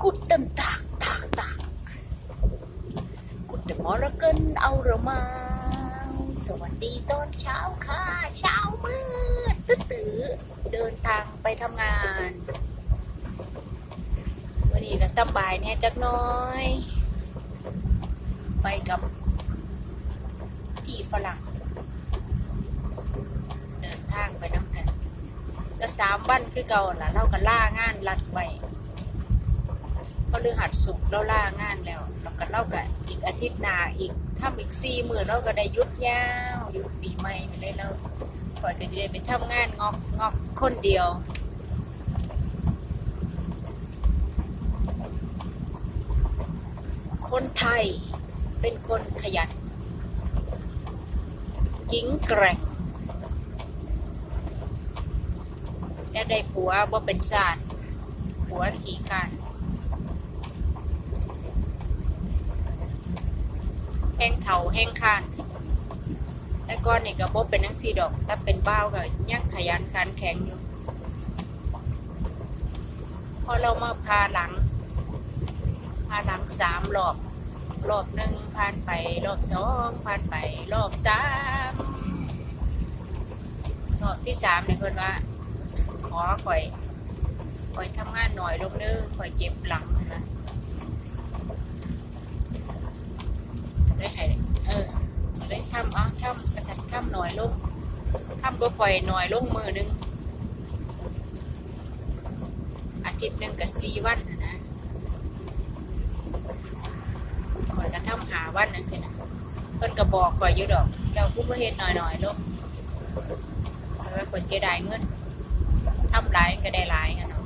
Guten Tag, Tag, Tag. Guten Morgen เอาเรามาสวัสดีตอนเช้าค่ะ เช้ามืดตื้อตื้อเดินทางไปทำงาน วันนี้ก็สบายเนี่ยจักน้อย ไปกับที่ฝรั่ง เดินทางไปน้ำกันก็สามวันคือเก่าล่ะเราก็ล่างานรัดไว้ ก็เรื่องหัดสุกเราล่างานแล้วเราก็เล่ากันอีกอาทิตย์หน้าอีกถ้าอีกสี่มือเราก็ได้ยุดยาวยุดปีใหม่ไปเลยเราคอยก็จะได้ไปทำงานงอกงอกคนเดียวคนไทยเป็นคนขยันหญิงแกร่งและได้ผัวว่าเป็นศาสตร์ผัวขี่การ แห้งเถาแห้งคานแต่ก่อนนี่ก็บ่เป็นนังสีดอก ถ้าเป็นบ้าวก็ยังขยันขันแข็งอยู่ พอเรามาพาหลัง พาหลังสามรอบ รอบหนึ่งผ่านไปรอบสองผ่านไปรอบสามรอบที่สามเนี่ยเพิ่นว่า ขอข่อยข่อยทำงานหน่อยลงเด้อข่อยเจ็บหลังนะได้ให้เออได้ทำเอาทำกระสั หน่อยลงทำก็ข่อยหน่อยลงมือหนึง อาทิตย์หนึ่งกับสี่วันนะนะข่อยก็ทำหาวันนั่นสินะเพิ่นก็บอกข่อยอยู่ดอก เจ้าผู้บ่เฮ็ดหน่อยๆลงเพราะว่าข่อยเสียดายเงินทำหลายก็ได้หลายอะเนาะ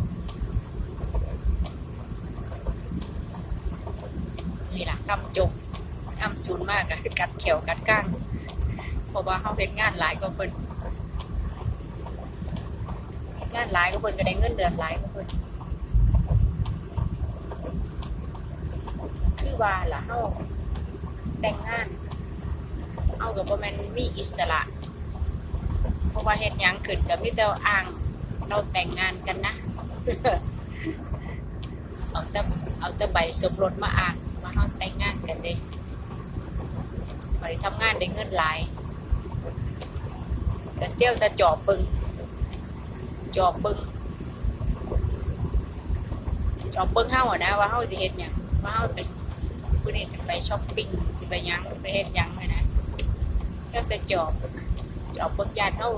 นี่ล่ะคำจบคำศูนย์มากก็คือกัดเขียวกัดก้าง เพราะว่าเขาเป็นงานหลายก็เพิ่นงานหลายก็เพิ่นก็ได้เงินเดือนหลายก็เพิ่นคือว่าล่ะเฮาแต่งงานเอากับบ่แม่นมีอิสระ เพราะว่าเฮ็ดหยังขึ้นก็มีแต่อ้างเราแต่งงานกันนะเอาแต่เอาแต่ใบสมรสมาอ่านว่าเราแต่งงานกันเด้ไปทำงานได้เงินหลาย แต่เที่ยวแต่จอบปึงจอบปึงจอบปึงเฮาอะนะว่าเฮาสิเฮ็ดหยังว่าเฮาไปผู้นี้จะไปช้อปปิ้งสิไปยังไปเฮ็ดยังอะนะเที่ยวแต่จอบจอบเบิ่งยานเฮา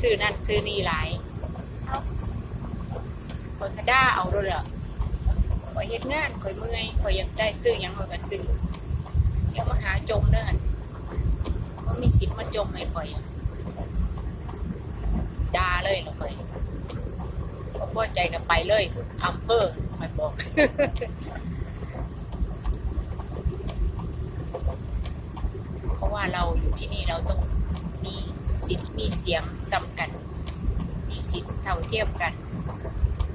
ซื้อนั่นซื้อนี่หลายข่อยก็ด่าเอาด้วยแหละข่อยเฮ็ดงานข่อยเมื่อยข่อยอยากได้ซื้อยังข่อยก็ซื้ออย่ามาหาจมเด้อหั่นมีสิทธิ์มาจมให้ข่อยอะ ด่าเลยล่ะข่อยบ่พอใจก็ไปเลยอำเภอข่อยบอกเพราะว่าเราอยู่ที่นี่เราต้องมีสิทธิ์มีเสียงซ้ำกัน มีสิทธิ์เท่าเทียมกัน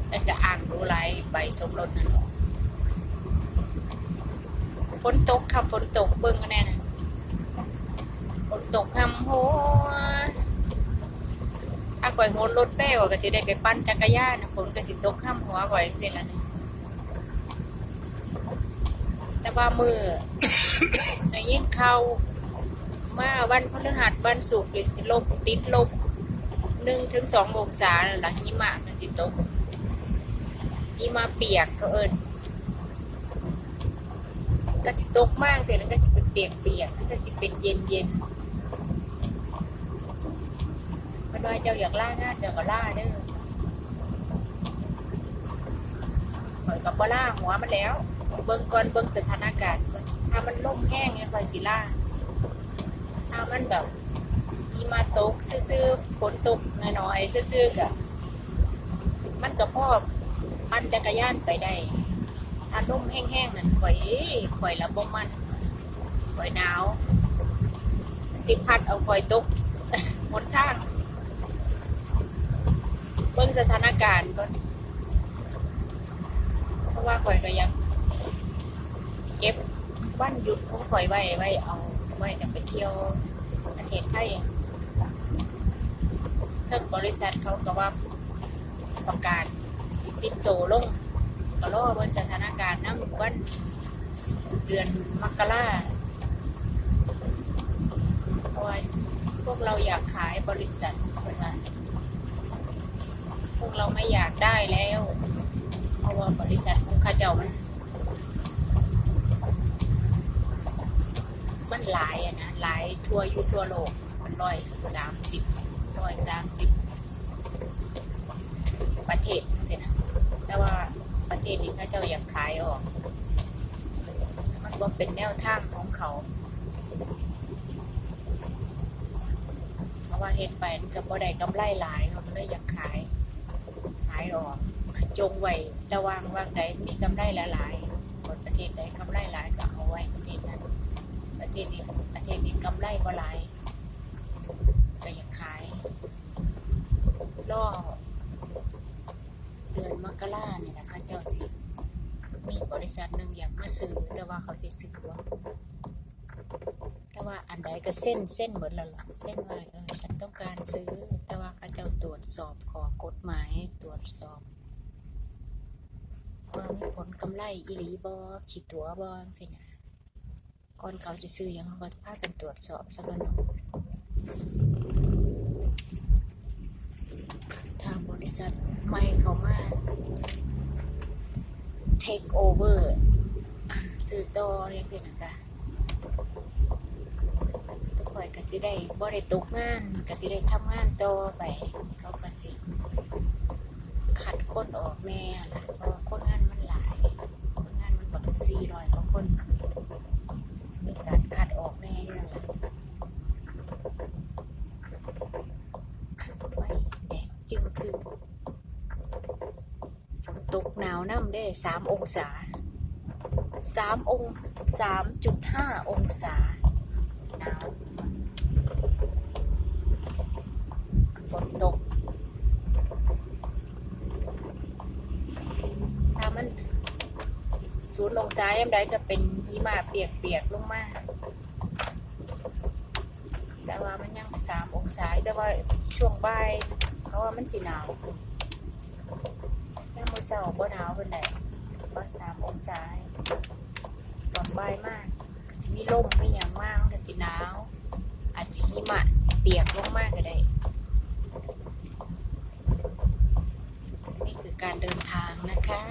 และจะอ่านรู้ไรใบสมรสนั่นฝนตกคำฝนตกเบิ่งกันแน่นะฝนตกคำโห ถ้าก่อยโหนรถแป้วก็จะได้ไปปั่นจักรยานนะฝนก็สิตกข้ามหัวก่อยสร็จแล้วนะแต่ว่ามือได้ยินข่าวมาวันพฤหัสวันศุกร์หรือสิลบติดลบหนึ่งถึงสององศานั่นล่ะหิมะก็สิตกอีมาเปียกก็เอิญก็จะตกมากเสร็จแล้วก็จะเป็นเปียกเปียกก็จะเป็นเย็นเย็น มันว่าเจ้าอยากล่างานเจ้าก็ล่าเด้อข่อยกับบ่ล่าหัวมันแล้ว เบิ่งก่อนเบิ่งสถานการณ์ถ้ามันล่มแห้งเนี่ยข่อยสิล่าถ้ามันแบบอีมาตกซื่อๆฝนตกน้อยๆซื่อๆกะมันก็พอปั่นจักรยานไปได้ถ้าลมแห้งๆนั่นข่อยข่อยละบ่มันข่อยหนาวสิพัดเอาข่อยตกหนทาง เบิ่งสถานการณ์ก่อนเพราะว่าข่อยก็ยัง เก็บวันหยุดของข่อยไว้ไว้เอาไว้แต่ไปเที่ยวประเทศไทยทางบริษัทเขาก็ว่าประกาศสิปิโตลงก็รอบนสถานการณ์น้ำวันเดือนมกราเพราะว่าพวกเราอยากขายบริษัท วกเราไม่อยากได้แล้วเพราะว่าบริษัทของข้าเจ้ามันมันหลายอะนะหลายทั่วยู่ทั่วโลกมันร้อยสามสิบร้อยสามสิบประเทศสินะแต่ว่าประเทศนี้เขาเจ้าอยากขายออก มันก็เป็นแนวทางของเขาเพราะว่าเฮ็ดไปมันก็บ่ได้กำไรหลายเขาก็เลยอยากขายายออกจงไว้ระวางวางใดมีกำไรหลายๆประเทศใดกำไรหลายก็เอาไว้ประเทศนั้น ประเทศนี้ประเทศนี้กำไรบ่หลายก็อยากขายล่อเดือนมกราเนี่ยนะคะเจ้าสิมีบริษัทหนึ่งอยากมาซื้อแต่ว่าเขาสิซื้อว่าแต่ว่าอันใดก็เส้นเส้นหมดแล้วล่ะเส้นว่าเออฉันต้องการซื้อ เจ้าตรวจสอบขอกฎหมายตรวจสอบว่ามีผลกำไรอีหลีบอขีดตัวบอสินะก่อนเขาจะซื้อยังเขาก็พากันตรวจสอบสักหน่อยทางบริษัทไม่เขามา take over ซื้อต่อเรียกได้นะคะ ทุกคนก็จะได้บ่ได้ตกงานก็จะได้ทำงานต่อไปเขาก็จะขัดคนออกแน่ล่ะเพราะคนงานมันหลายคนงานมันประมาณสี่ร้อยกว่าคนมีการคัดออกแน่เลยไฟแดงจึงคือฝนตกหนาวน้ำได้สามองศาสามองสามจุดห้าองศาหนาวฝนตก ถ้ามัน ศูนย์องศายามใดก็เป็นหิมะเปียกๆลงมาแต่ว่ามันยังสามองศาแต่ว่าช่วงบ่ายเขาว่ามันสิหนาวขึ้นยามมื้อเช้าบ่หนาวปานใดว่าสามองศาตอนบ่ายมากสิมีลมไมีหยังมากมันก็สิหนาวอาจสิหิมะเปียกลงมากก็ได้นี่คือการเดินทางนะคะ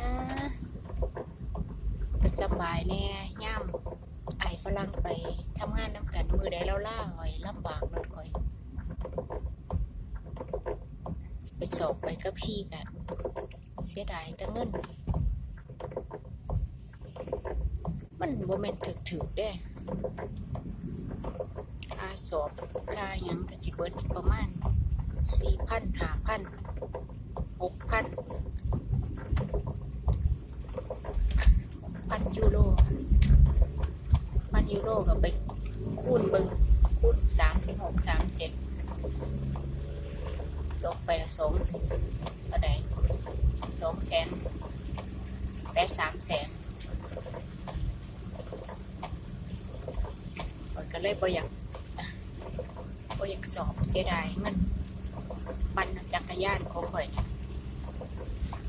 ก็สบายแน่ย่ำไอ้ฝรั่งไปทำงานน้ำกันมือใดเราล่าหอยลำบากรถคอยไปสอบไปกับพี่กะเสียดายแต่เงิน มันบ่แม่นถึกถึกๆเด้ค่าสอบค่ายังก็สิเบิดประมาณสี่พันห้าพันหกพันยูโรพันยู โรก็ไปคูณเบิงคูณสามสิบหกสามเจ็ดตกไปละสองเท่าไหร่สองแสนแปดสามแสนข้อยก็เลยบ่อยากบ่อยากสอบเสียดายเงินปั่นจักรยานของข่อยเนี่ย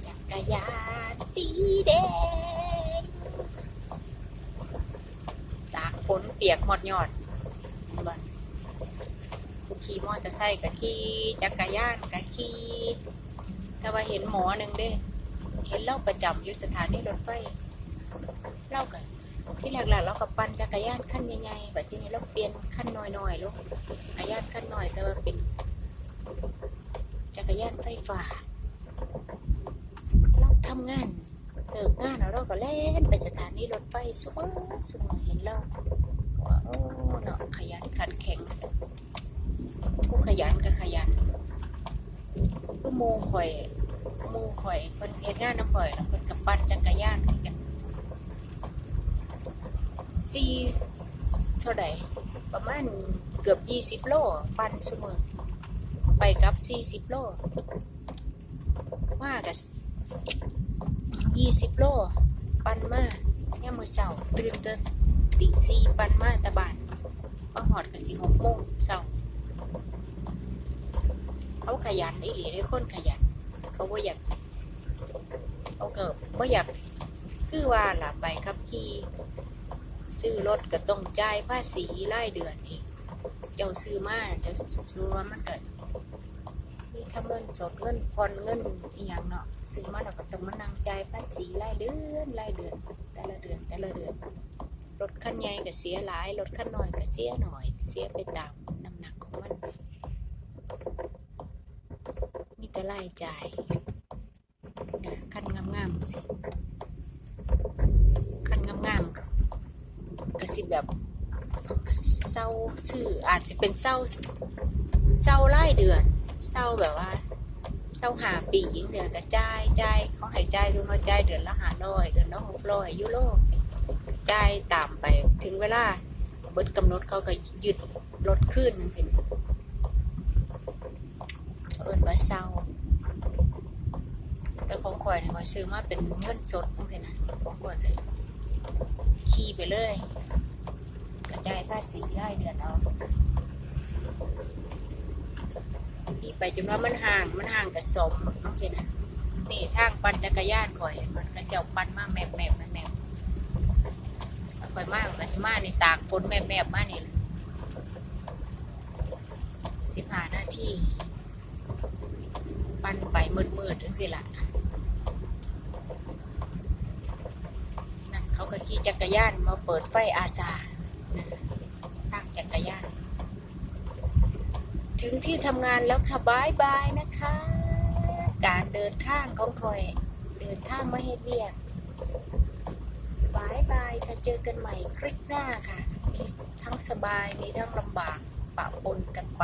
จักรยานสีแดง ตากฝ นเปียกหมดยอดบันขี่มอเตอร์ไซค์กับขี่จักรยานกับขี่แต่ว่าเห็นหมอหนึ่งเด้ เห็นเล่าประจำอยู่สถานีรถไฟเล่ากันที่แรกๆเรากับปั่นจักรยานขั้นใหญ่ๆแบบที่นี้เราเปลี่ยนขั้นน้อยๆลูกจักรยานขั้นน้อยแต่ว่าเป็นจักรยานไฟฟ้าเราทำงานเลิกงานเราก็เล่นไปสถานีรถไฟสุมสุมเห็นเราว่า เนาะขยันขันแข็งผู้ขยันก็ขยันผู้โมข่อยโมข่อยคนเฮ็ดงานน้ำข่อยแล้วคนกับปั่นจักรยานกันสี่เท่าไหร่ประมาณเกือบยี่สิบโลปั่นสุมอไปกับสี่สิบโลว่ากับยี่สิบโล ปั่นมาเนี่ยมมือเช้าตื่นเต้นตีสี่ปั่นมาแตะบาน มาหอดกันสิหกโมงเช้าเขาขยันไอีหลีเลยคนขยัน เขาว่าอยากเขาเขาก็ไม่อยากคือว่าล่ะไปครับขี่ซื้อรถก็ต้องจ่ายภาษีรายเดือนนี่เจ้าซื้อมาเจ้าซื้อว่ามันเกิดมีทั้งเงินสดเงินผ่อนเงินอีหยังเนาะซื้อมาแล้วก็ต้องมานั่งจ่ายภาษีรายเดือนรายเดือน แต่ละเดือนแต่ละเดือน ถคันใหญ่ก็เสียหลายรถคันน้อยก็เสียหน่อย เสียไปตามน้ำหนักของมัน มีแต่รายจ่ายนะคันงามๆสิคันงามๆก็สิแบบเศร้าซื้ออาจจะเป็นเศร้าเศร้ารายเดือนเศร้าแบบว่าเศร้าหาปียิงเดือนก็จ่ายใจเขาให้จ่ายดูเขาจ่ายเดือนละหาร้อยเดือนละหกร้อยยูโร จ่ายตามไปถึงเวลาเบิดกำหนดเขาก็ยึดรถขึ้นนั่นสิเอินว่าเศร้า แต่ของข่อยเนี่ยข่อยซื้อมาเป็นเงินสดนั่นสินะของข่อยก็ขี่ไปเลย กระจายภาษีได้เดือนเอาขี่ไปจนว่ามันห่างมันห่างกับสมนั่นสินะนี่ทางปั่นจักรยานข่อย มันก็เจ้าปั่นมาแมบแมบแมบแมบ ข่อยมากก็จะมาในตากฝนแม่แม่มานี่สิบห้านาทีปั่นไปมืดมืดๆจังสิละนั่นเขาก็ขี่จักรยานมาเปิดไฟอาสานะทางจักรยาน ถึงที่ทำงานแล้วค่ะบายบายนะคะ การเดินทางของคอย เดินทางมาเฮ็ดเวียก บายบายค่ะเจอกันใหม่คลิปหน้าค่ะ มีทั้งสบายมีทั้งลำบากปะปนกันไป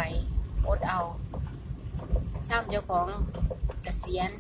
อดเอาซ้ำเจ้าของเกษียณ